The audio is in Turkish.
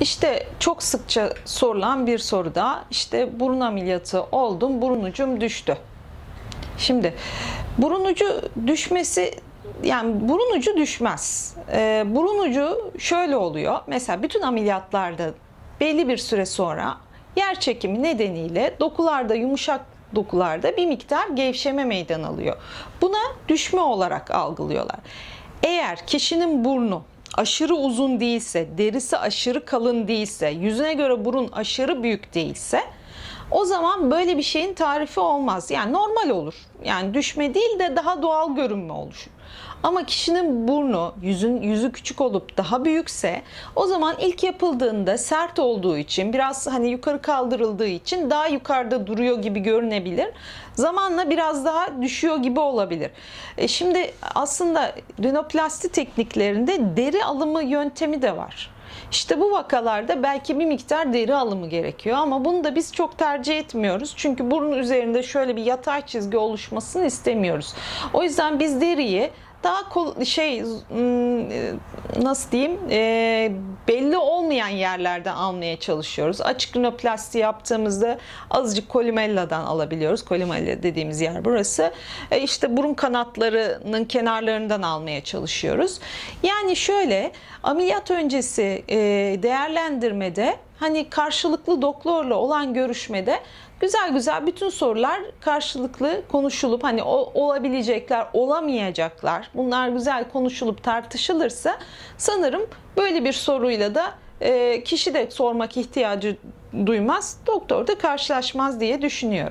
İşte çok sıkça sorulan bir soru da işte burun ameliyatı oldum, burun ucum düştü. Şimdi burun ucu düşmesi yani burun ucu düşmez. Ee, burun ucu şöyle oluyor. Mesela bütün ameliyatlarda belli bir süre sonra yer çekimi nedeniyle dokularda yumuşak dokularda bir miktar gevşeme meydana alıyor. Buna düşme olarak algılıyorlar. Eğer kişinin burnu aşırı uzun değilse, derisi aşırı kalın değilse, yüzüne göre burun aşırı büyük değilse o zaman böyle bir şeyin tarifi olmaz. Yani normal olur. Yani düşme değil de daha doğal görünme oluşur. Ama kişinin burnu, yüzün yüzü küçük olup daha büyükse o zaman ilk yapıldığında sert olduğu için biraz hani yukarı kaldırıldığı için daha yukarıda duruyor gibi görünebilir. Zamanla biraz daha düşüyor gibi olabilir. E şimdi aslında rinoplasti tekniklerinde deri alımı yöntemi de var. İşte bu vakalarda belki bir miktar deri alımı gerekiyor ama bunu da biz çok tercih etmiyoruz. Çünkü burun üzerinde şöyle bir yatay çizgi oluşmasını istemiyoruz. O yüzden biz deriyi daha kol, şey e, nasıl diyeyim e, belli olmayan yerlerden almaya çalışıyoruz. Açık rinoplasti yaptığımızda azıcık kolimelladan alabiliyoruz. Kolimella dediğimiz yer burası. E, işte burun kanatlarının kenarlarından almaya çalışıyoruz. Yani şöyle ameliyat öncesi e, değerlendirmede hani karşılıklı doktorla olan görüşmede güzel güzel bütün sorular karşılıklı konuşulup hani o, olabilecekler, olamayacaklar bunlar güzel konuşulup tartışılırsa sanırım böyle bir soruyla da e, kişi de sormak ihtiyacı duymaz, doktor da karşılaşmaz diye düşünüyorum.